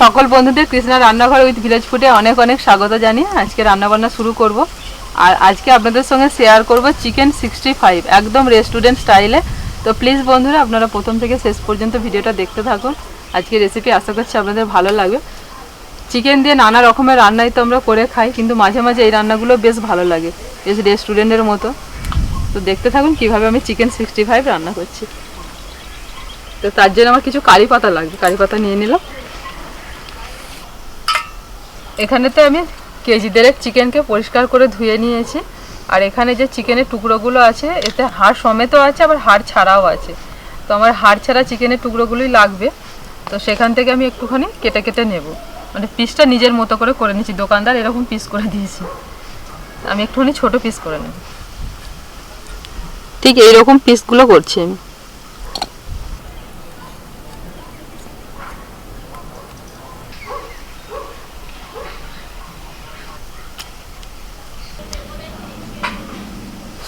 সকল বন্ধুদের কৃষ্ণা রান্নাঘর উইথ ভিলেজ ফুডে অনেক অনেক স্বাগত জানিয়ে আজকে রান্নাবান্না শুরু করব। আর আজকে আপনাদের সঙ্গে শেয়ার করব চিকেন সিক্সটি ফাইভ, একদম রেস্টুরেন্ট স্টাইলে। তো প্লিজ বন্ধুরা, আপনারা প্রথম থেকে শেষ পর্যন্ত ভিডিওটা দেখতে থাকুন। আজকে রেসিপি আশা করছি আপনাদের ভালো লাগবে। চিকেন দিয়ে নানা রকমের রান্নাই তো আমরা করে খাই, কিন্তু মাঝে মাঝে এই রান্নাগুলো বেশ ভালো লাগে, বেশ রেস্টুরেন্টের মতো। তো দেখতে থাকুন কীভাবে আমি চিকেন সিক্সটি ফাইভ রান্না করছি। তো তার জন্য আমার কিছু কারি পাতা লাগবে, কারি পাতা নিয়ে নিলাম। এখানেতে আমি কেজি দেড়েক চিকেনকে পরিষ্কার করে ধুয়ে নিয়েছি। আর এখানে যে চিকেনের টুকরোগুলো আছে, এতে হাড় সমেতও আছে, আবার হাড় ছাড়াও আছে। তো আমার হাড় ছাড়া চিকেনের টুকরোগুলোই লাগবে। তো সেখান থেকে আমি একটুখানি কেটে কেটে নেব। মানে পিসটা নিজের মতো করে করে নিয়েছি। দোকানদার এরকম পিস করে দিয়েছি। আমি একটুখানি ছোট পিস করে নেব। ঠিক এইরকম পিসগুলো করছি আমি।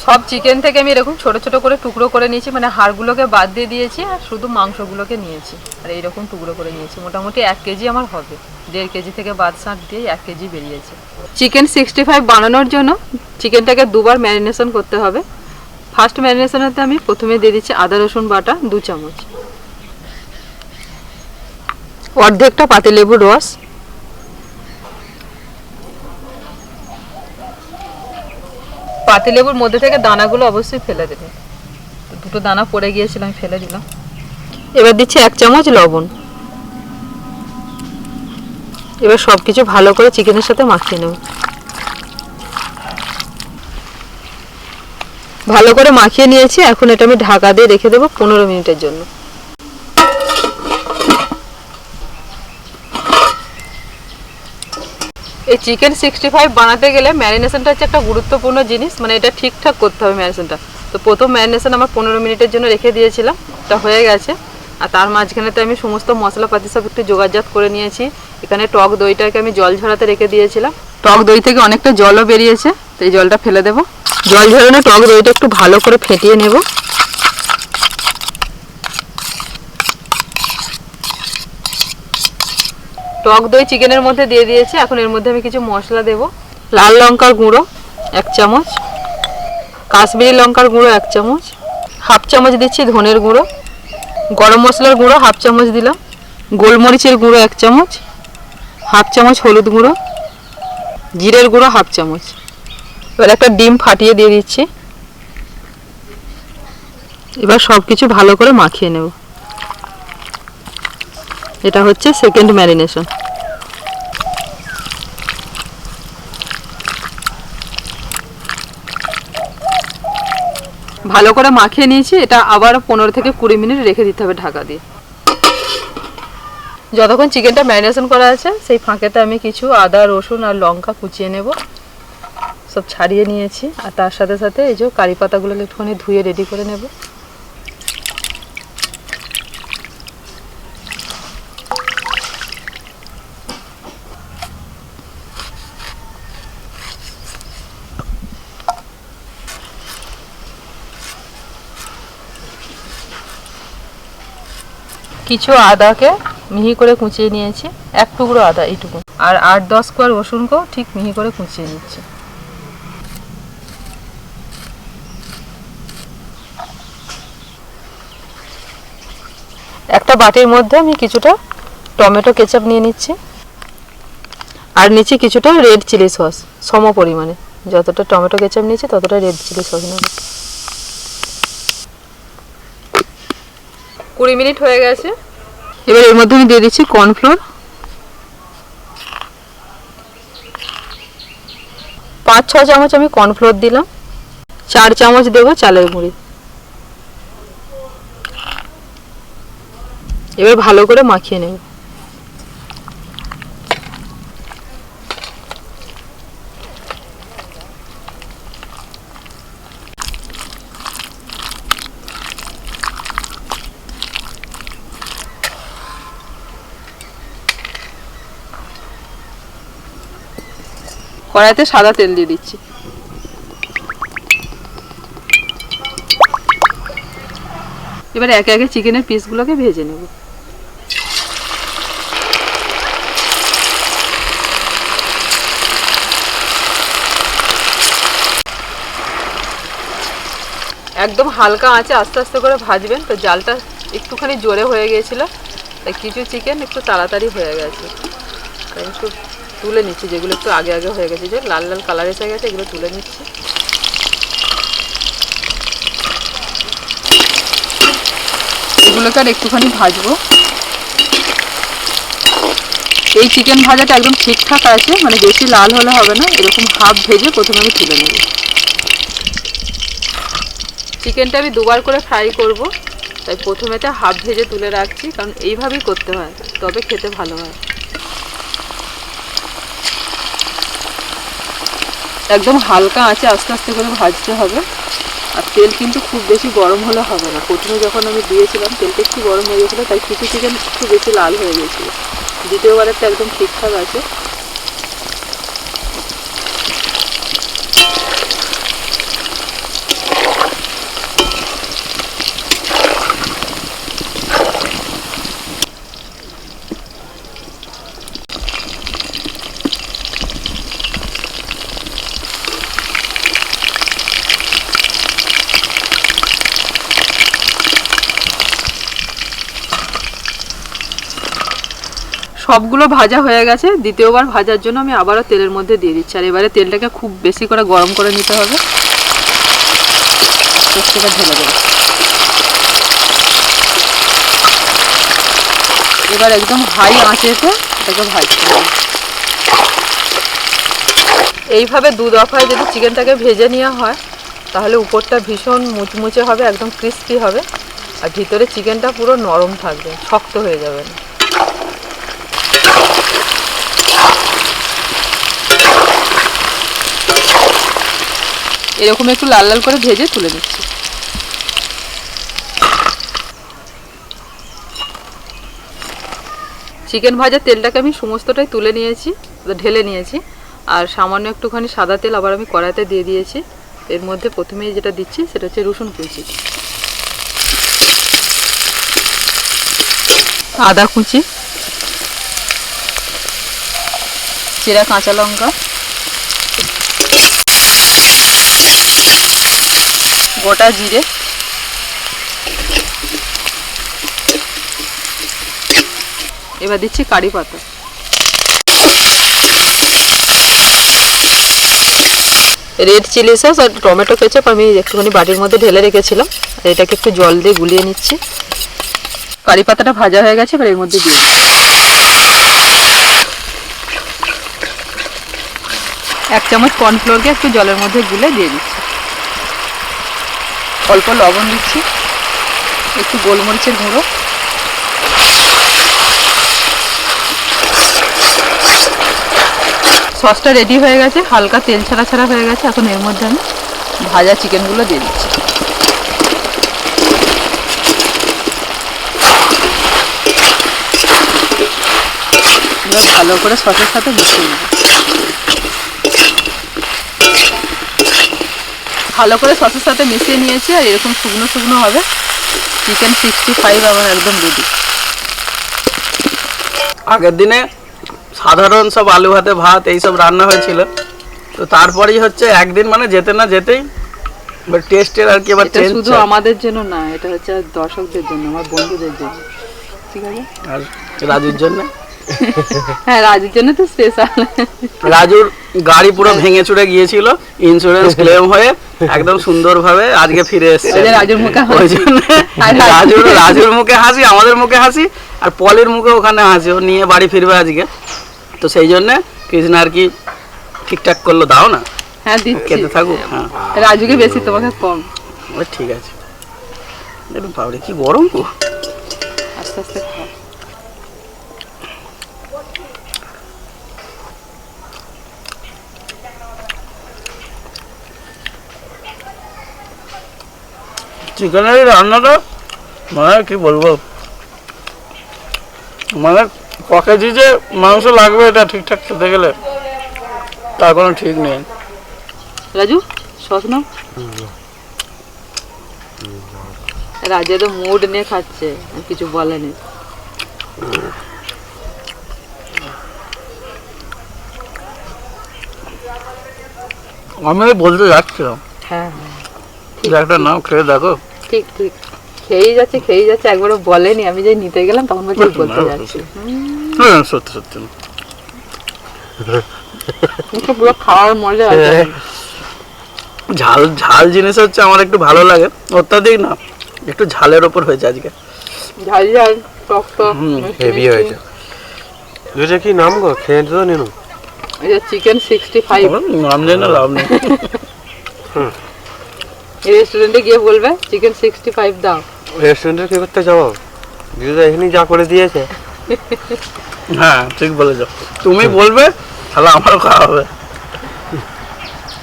সব চিকেন থেকে আমি এরকম ছোট ছোট করে টুকরো করে নিয়েছি মানে হাড়গুলোকে বাদ দিয়ে দিয়েছি আর শুধু মাংসগুলোকে নিয়েছি। আর এইরকম টুকরো করে নিয়েছি। মোটামুটি এক কেজি আমার হবে। দেড় কেজি থেকে বাদ সাঁট দিয়ে এক কেজি বেরিয়েছে। চিকেন সিক্সটি ফাইভ বানানোর জন্য চিকেনটাকে দুবার ম্যারিনেশন করতে হবে। ফার্স্ট ম্যারিনেশন হতে আমি প্রথমে দিয়ে দিচ্ছি আদা, রসুন বাটা, দু চামচ। অর্ধেকটা পাতিলেবুর রস। পাতিলেবুর মধ্যে থেকে দানাগুলো অবশ্যই ফেলে দেবে। দুটো দানা পড়ে গিয়েছিল, আমি ফেলে দিলাম। এবার দিচ্ছি এক চামচ লবণ। এবার সব কিছু ভালো করে চিকেনের সাথে মাখিয়ে নেব। ভালো করে মাখিয়ে নিয়েছি, এখন এটা আমি ঢাকা দিয়ে রেখে দেবো পনেরো মিনিটের জন্য। এই চিকেন সিক্সটি ফাইভ বানাতে গেলে ম্যারিনেশনটা হচ্ছে একটা গুরুত্বপূর্ণ জিনিস মানে এটা ঠিকঠাক করতে হবে ম্যারিনেশনটা তো প্রথম ম্যারিনেশন আমার পনেরো মিনিটের জন্য রেখে দিয়েছিলাম এটা হয়ে গেছে। আর তার মাঝখানে তো আমি সমস্ত মশলাপাতি সব একটু যোগাযোগ করে নিয়েছি। এখানে টক দইটাকে আমি জল ঝরাতে রেখে দিয়েছিলাম। টক দই থেকে অনেকটা জলও বেরিয়েছে, তো এই জলটা ফেলে দেবো। জল ঝরানো টক দইটা একটু ভালো করে ফেটিয়ে নেব। টক দই চিকেনের মধ্যে দিয়ে দিয়েছি। এখন এর মধ্যে আমি কিছু মশলা দেব। লাল লঙ্কার গুঁড়ো, এক চামচ। কাশ্মীরি লঙ্কার গুঁড়ো, এক চামচ। হাফ চামচ দিচ্ছি ধনের গুঁড়ো। গরম মশলার গুঁড়ো, হাফ চামচ দিলাম। গোলমরিচের গুঁড়ো, এক চামচ। হাফ চামচ হলুদ গুঁড়ো। জিরের গুঁড়ো, হাফ চামচ। এবার একটা ডিম ফাটিয়ে দিয়ে দিচ্ছি। এবার সব কিছু ভালো করে মাখিয়ে নেব। এটা হচ্ছে সেকেন্ড ম্যারিনেশন ভালো করে মাখিয়ে নিয়েছি, এটা আবার পনেরো থেকে কুড়ি মিনিট রেখে দিতে হবে ঢাকা দিয়ে। যতক্ষণ চিকেনটা ম্যারিনেশন করা আছে, সেই ফাঁকেতে আমি কিছু আদা, রসুন আর লঙ্কা কুচিয়ে নেব। সব ছাড়িয়ে নিয়েছি, আর তার সাথে সাথে এই যে কারি পাতাগুলো একটুখানি ধুয়ে রেডি করে নেব। কিছু আদাকে মিহি করে কুচিয়ে নিয়েছি, এক টুকরো আদা এইটুকু। আর আট দশ কোয়ার রসুনকেও ঠিক মিহি করে কুচিয়ে নিচ্ছি। একটা বাটির মধ্যে আমি কিছুটা টমেটো কেচাপ নিয়ে নিচ্ছি। আর নিচ্ছি কিছুটা রেড চিলি সস, সম পরিমাণে। যতটা টমেটো কেচাপ নিয়েছি, ততটা রেড চিলি সস নেব কুড়ি মিনিট হয়ে গেছে। এবার এর মধ্যে আমি দিয়ে দিচ্ছি কর্নফ্লোর। পাঁচ, ছ চামচ আমি কর্নফ্লোর দিলাম। চার চামচ দেব চালের গুঁড়ি। এবার ভালো করে মাখিয়ে নেব। কড়াইতে সাদা তেল দিয়ে দিচ্ছি। এবার একে একে চিকেনের পিসগুলোকে ভেজে নেব। একদম হালকা আঁচে আস্তে আস্তে করে ভাজবেন, তো জালটা একটুখানি জোরে হয়ে গিয়েছিল, তাই কিছু চিকেন একটু তাড়াতাড়ি হয়ে গেছে। একটু তুলে নিচ্ছি, যেগুলো একটু আগে আগে হয়ে গেছে, যে লাল লাল কালার এসে গেছে, এগুলো তুলে নিচ্ছি। এগুলোকে আর একটুখানি ভাজবো। এই চিকেন ভাজাটা একদম ঠিকঠাক আছে মানে বেশি লাল হলে হবে না, এরকম হাফ ভেজে প্রথমে আমি তুলে নেব। চিকেনটা আমি দুবার করে ফ্রাই করব, তাই প্রথমেতে হাফ ভেজে তুলে রাখছি, কারণ এইভাবেই করতে হয়, তবে খেতে ভালো হয়। একদম হালকা আঁচে আস্তে আস্তে করে ভাজতে হবে। আর তেল কিন্তু খুব বেশি গরম হলে হবে না। প্রথমে যখন আমি দিয়েছিলাম, তেলটা একটু গরম হয়ে গেছিল, তাই কিছু চিকেন একটু বেশি লাল হয়ে গেছিল। দ্বিতীয়বারেরটা একদম ঠিকঠাক আছে। সবগুলো ভাজা হয়ে গেছে। দ্বিতীয়বার ভাজার জন্য আমি আবারও তেলের মধ্যে দিয়ে দিচ্ছি। আর এবারে তেলটাকে খুব বেশি করে গরম করে নিতে হবে। এবার একদম হাই আঁচেতে এটাকে ভাজতে হবে। এইভাবে দু দফায় যদি চিকেনটাকে ভেজে নেওয়া হয়, তাহলে উপরটা ভীষণ মুচমুচে হবে, একদম ক্রিস্পি হবে। আর ভিতরে চিকেনটা পুরো নরম থাকবে, শক্ত হয়ে যাবে না। এরকম একটু লাল লাল করে ভেজে তুলে নিচ্ছি। চিকেন ভাজার তেলটাকে আমি সমস্তটাই তুলে নিয়েছি, ঢেলে নিয়েছি, আর সামান্য একটুখানি সাদা তেল আবার আমি কড়াইতে দিয়ে দিয়েছি। এর মধ্যে প্রথমেই যেটা দিচ্ছি সেটা হচ্ছে রসুন কুচি। আদা কুচি, চেরা কাঁচা লঙ্কা গোটা জিরে। এবার দিচ্ছি কারি পাতা। রেড চিলি সস আর টমেটো কেচাপ আমি একটুখানি বাটির মধ্যে ঢেলে রেখেছিলাম। আর এটাকে একটু জল দিয়ে গুলিয়ে নিচ্ছি। কারি পাতাটা ভাজা হয়ে গেছে, এবার এর মধ্যে দিয়ে। এক চামচ কর্নফ্লোরকে একটু জলের মধ্যে গুলে দিয়ে দিচ্ছি। অল্প লবণ দিচ্ছি, একটু গোলমরিচের গুঁড়ো। সসটা রেডি হয়ে গেছে, হালকা তেল ছাড়া ছাড়া হয়ে গেছে, এখন এর মধ্যে আমি ভাজা চিকেনগুলো দিয়ে দিচ্ছি। ভালো করে সসের সাথে মিশিয়ে নেব। ভালো করে সসের সাথে মিশিয়ে নিয়েছি আর এরকম শুকনো শুকনো হবে। চিকেন সিক্সটি ফাইভ আমার একদম রেডি আগের দিনে সাধারণ সব আলু ভাতে ভাত এইসব রান্না হয়েছিল। তো তারপরেই হচ্ছে একদিন মানে যেতে না যেতেই এবার টেস্টের আর কি এবার চেঞ্জ শুধু আমাদের জন্য না এটা হচ্ছে দর্শকদের জন্য আমার বন্ধুদের জন্য। ঠিক আছে? আর রাজুর জন্য? হ্যাঁ রাজুর জন্য তো স্পেশাল রাজুর গাড়ি পুরো ভেঙে চুরে গিয়েছিল ইন্স্যুরেন্স ক্লেম হয়ে একদম সুন্দরভাবে আজকে ফিরে এসেছে। রাজুর মুখে। রাজুর রাজুর মুখে হাসি আমাদের মুখে হাসি আর পলের মুখে ওখানে হাসি ও নিয়ে বাড়ি ফিরবে আজকে। তো সেই জন্য কৃষ্ণ আর কি ঠিকঠাক করল দাও না। হ্যাঁ দিচ্ছি। খেতে থাকুক হ্যাঁ। রাজুকে বেশি তোমাকে কম। ও ঠিক আছে। একটু বাবরে কি গরম গো আস্তে আস্তে। চিকেনের রান্নাটা? মানে কি বলব? মানে ক কেজি যে মাংস লাগবে এটা ঠিকঠাক খেতে গেলে তার কোনো ঠিক নেই। রাজু সস নাও। রাজু তো মুড নিয়ে খাচ্ছে আর কিছু বলেনি। আমি বলতে যাচ্ছিলাম। হ্যাঁ হ্যাঁ। একটা নাম খেয়ে দেখো। ঠিক ঠিক খেয়েই যাচ্ছে খেয়েই যাচ্ছে একবারও বলেনি আমি যে নিতে গেলাম তখন বলছি বলতে যাচ্ছি। হ্যাঁ সত্যি সত্যি একটু পুরো খাওয়ার মজা আছে। ঝাল ঝাল জিনিস হচ্ছে আমার একটু ভালো লাগে অত্যাধিক না একটু ঝালের ওপর হয়েছে আজকে। ঝাল ঝাল টক টক হুম, হেভি হয়েছে। দুটো কি নাম গো? খেয়ে তো নিনু। এই যে চিকেন সিক্সটি ফাইভ নাম জানি না লাভ নেই। রেস্টুরেন্টে গিয়ে বলবে চিকেন সিক্সটি ফাইভ দাও। রেস্টুরেন্টে কি করতে যাব? দিদি এখানে যা করে দিয়েছে। হ্যাঁ ঠিক বলেছ। তুমি বলবে তাহলে আমারও খাওয়া হবে।